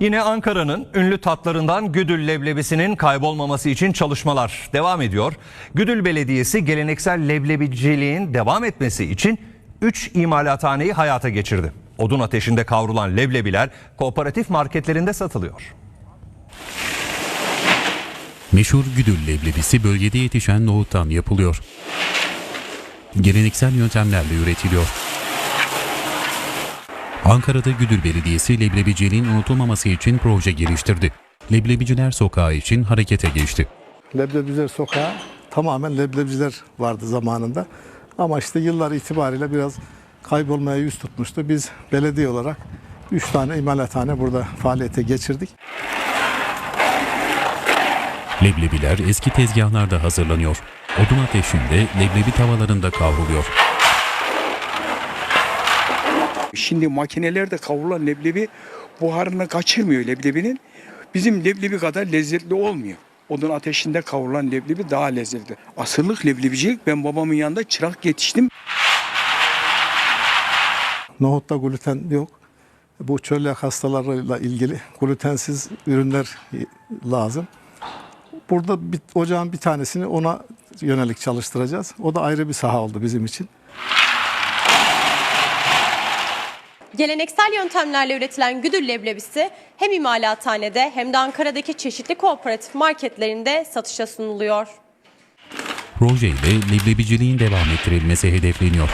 Yine Ankara'nın ünlü tatlarından Güdül leblebisinin kaybolmaması için çalışmalar devam ediyor. Güdül Belediyesi geleneksel leblebiciliğin devam etmesi için 3 imalathaneyi hayata geçirdi. Odun ateşinde kavrulan leblebiler kooperatif marketlerinde satılıyor. Meşhur Güdül leblebisi bölgede yetişen nohuttan yapılıyor. Geleneksel yöntemlerle üretiliyor. Ankara'da Güdül Belediyesi leblebiciliğin unutulmaması için proje geliştirdi. Leblebiciler Sokağı için harekete geçti. Leblebiciler sokağı tamamen leblebiciler vardı zamanında. Ama işte yıllar itibariyle biraz kaybolmaya yüz tutmuştu. Biz belediye olarak 3 tane imalathane burada faaliyete geçirdik. Leblebiler eski tezgahlarda hazırlanıyor. Odun ateşinde leblebi tavalarında kavruluyor. Şimdi makinelerde kavrulan leblebi buharını kaçırmıyor leblebinin. Bizim leblebi kadar lezzetli olmuyor. Odun ateşinde kavrulan leblebi daha lezzetli. Asırlık leblebicilik ben babamın yanında çırak yetiştim. Nohutta gluten yok. Bu çölyak hastalarıyla ilgili glutensiz ürünler lazım. Burada bir, ocağın bir tanesini ona yönelik çalıştıracağız. O da ayrı bir saha oldu bizim için. Geleneksel yöntemlerle üretilen güdül leblebisi hem imalathanede hem de Ankara'daki çeşitli kooperatif marketlerinde satışa sunuluyor. Projeyle leblebiciliğin devam ettirilmesi hedefleniyor.